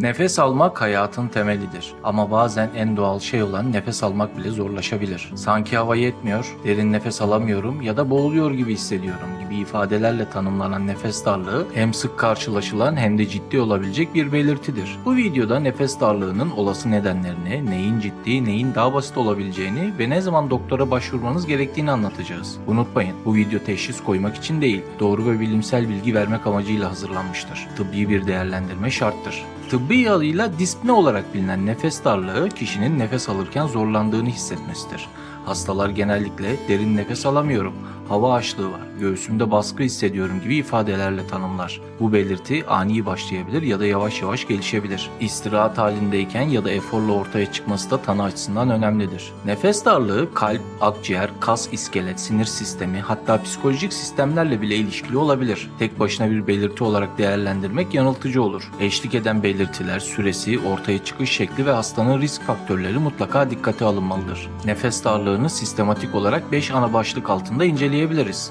Nefes almak hayatın temelidir. Ama bazen en doğal şey olan nefes almak bile zorlaşabilir. Sanki hava yetmiyor, derin nefes alamıyorum ya da boğuluyor gibi hissediyorum gibi ifadelerle tanımlanan nefes darlığı hem sık karşılaşılan hem de ciddi olabilecek bir belirtidir. Bu videoda nefes darlığının olası nedenlerini, neyin ciddi, neyin daha basit olabileceğini ve ne zaman doktora başvurmanız gerektiğini anlatacağız. Unutmayın, bu video teşhis koymak için değil, doğru ve bilimsel bilgi vermek amacıyla hazırlanmıştır. Tıbbi bir değerlendirme şarttır. Tıbbi adıyla dispne olarak bilinen nefes darlığı kişinin nefes alırken zorlandığını hissetmesidir. Hastalar genellikle derin nefes alamıyorum, hava açlığı var, göğsümde baskı hissediyorum gibi ifadelerle tanımlar. Bu belirti ani başlayabilir ya da yavaş yavaş gelişebilir. İstirahat halindeyken ya da eforla ortaya çıkması da tanı açısından önemlidir. Nefes darlığı kalp, akciğer, kas, iskelet, sinir sistemi hatta psikolojik sistemlerle bile ilişkili olabilir. Tek başına bir belirti olarak değerlendirmek yanıltıcı olur. Eşlik eden belirtiler, süresi, ortaya çıkış şekli ve hastanın risk faktörleri mutlaka dikkate alınmalıdır. Nefes darlığını sistematik olarak 5 ana başlık altında inceleyebiliriz.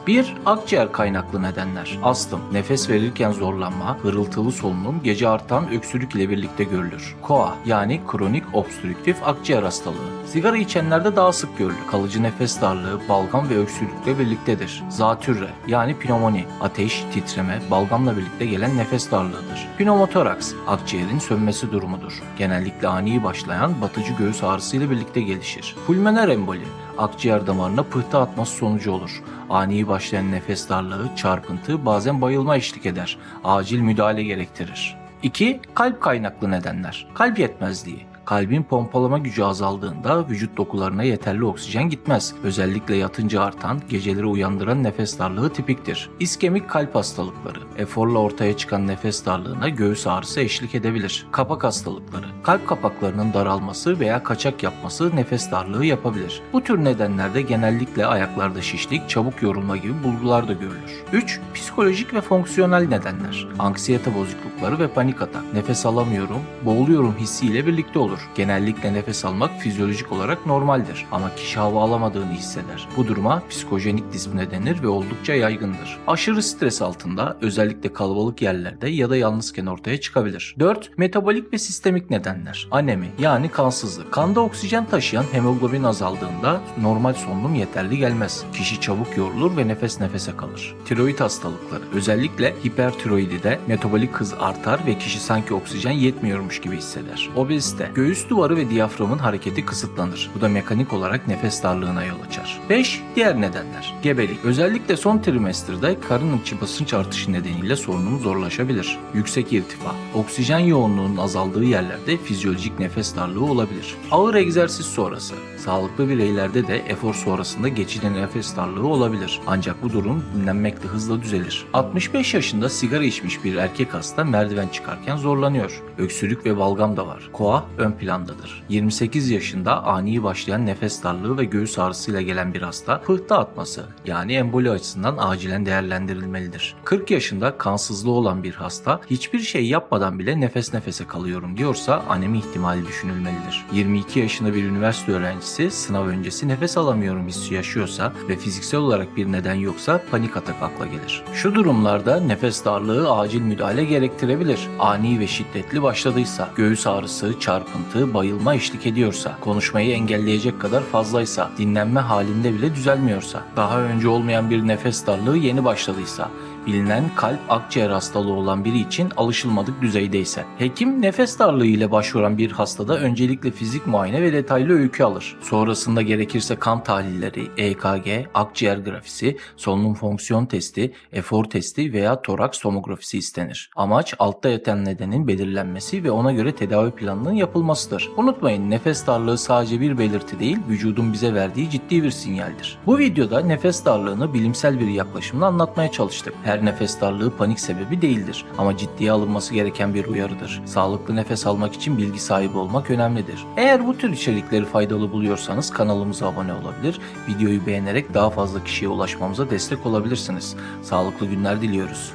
1. Akciğer kaynaklı nedenler. Astım, nefes verirken zorlanma, hırıltılı solunum, gece artan öksürük ile birlikte görülür. KOA yani kronik obstrüktif akciğer hastalığı. Sigara içenlerde daha sık görülür. Kalıcı nefes darlığı, balgam ve öksürükle birliktedir. Zatürre yani pnömoni, ateş, titreme, balgamla birlikte gelen nefes darlığıdır. Pneumotoraks, akciğerin sönmesi durumudur. Genellikle ani başlayan batıcı göğüs ağrısı ile birlikte gelişir. Pulmoner emboli, akciğer damarına pıhtı atması sonucu olur. Ani başlayan nefes darlığı, çarpıntı, bazen bayılma eşlik eder. Acil müdahale gerektirir. 2. Kalp kaynaklı nedenler. Kalp yetmezliği. Kalbin pompalama gücü azaldığında vücut dokularına yeterli oksijen gitmez. Özellikle yatınca artan, geceleri uyandıran nefes darlığı tipiktir. İskemik kalp hastalıkları. Eforla ortaya çıkan nefes darlığına göğüs ağrısı eşlik edebilir. Kapak hastalıkları. Kalp kapaklarının daralması veya kaçak yapması nefes darlığı yapabilir. Bu tür nedenlerde genellikle ayaklarda şişlik, çabuk yorulma gibi bulgular da görülür. 3. Psikolojik ve fonksiyonel nedenler. Anksiyete bozuklukları ve panik atak. Nefes alamıyorum, boğuluyorum hissiyle birlikte olur. Genellikle nefes almak fizyolojik olarak normaldir ama kişi hava alamadığını hisseder. Bu duruma psikojenik dispne denir ve oldukça yaygındır. Aşırı stres altında özellikle kalabalık yerlerde ya da yalnızken ortaya çıkabilir. 4. Metabolik ve sistemik nedenler. Anemi yani kansızlık. Kanda oksijen taşıyan hemoglobin azaldığında normal solunum yeterli gelmez. Kişi çabuk yorulur ve nefes nefese kalır. Tiroid hastalıkları. Özellikle hipertiroidide metabolik hız artar ve kişi sanki oksijen yetmiyormuş gibi hisseder. Obezite. Göğüs duvarı ve diyaframın hareketi kısıtlanır. Bu da mekanik olarak nefes darlığına yol açar. 5. Diğer nedenler. Gebelik. Özellikle son trimesterde karın içi basınç artışı nedeniyle sorunum zorlaşabilir. Yüksek irtifa. Oksijen yoğunluğunun azaldığı yerlerde fizyolojik nefes darlığı olabilir. Ağır egzersiz sonrası. Sağlıklı bireylerde de efor sonrasında geçici nefes darlığı olabilir. Ancak bu durum dinlenmekle hızla düzelir. 65 yaşında sigara içmiş bir erkek hasta merdiven çıkarken zorlanıyor. Öksürük ve balgam da var. Koa ön plandadır. 28 yaşında ani başlayan nefes darlığı ve göğüs ağrısıyla gelen bir hasta pıhtı atması yani emboli açısından acilen değerlendirilmelidir. 40 yaşında kansızlığı olan bir hasta hiçbir şey yapmadan bile nefes nefese kalıyorum diyorsa anemi ihtimali düşünülmelidir. 22 yaşında bir üniversite öğrencisi sınav öncesi nefes alamıyorum hissi yaşıyorsa ve fiziksel olarak bir neden yoksa panik atak akla gelir. Şu durumlarda nefes darlığı acil müdahale gerektirebilir. Ani ve şiddetli başladıysa, göğüs ağrısı, çarpıntı, bayılma eşlik ediyorsa, konuşmayı engelleyecek kadar fazlaysa, dinlenme halinde bile düzelmiyorsa, daha önce olmayan bir nefes darlığı yeni başladıysa, bilinen kalp akciğer hastalığı olan biri için alışılmadık düzeydeyse. Hekim nefes darlığı ile başvuran bir hastada öncelikle fizik muayene ve detaylı öykü alır. Sonrasında gerekirse kan tahlilleri, EKG, akciğer grafisi, solunum fonksiyon testi, efor testi veya toraks tomografisi istenir. Amaç altta yatan nedenin belirlenmesi ve ona göre tedavi planının yapılmasıdır. Unutmayın nefes darlığı sadece bir belirti değil, vücudun bize verdiği ciddi bir sinyaldir. Bu videoda nefes darlığını bilimsel bir yaklaşımla anlatmaya çalıştık. Her nefes darlığı panik sebebi değildir ama ciddiye alınması gereken bir uyarıdır. Sağlıklı nefes almak için bilgi sahibi olmak önemlidir. Eğer bu tür içerikleri faydalı buluyorsanız kanalımıza abone olabilir, videoyu beğenerek daha fazla kişiye ulaşmamıza destek olabilirsiniz. Sağlıklı günler diliyoruz.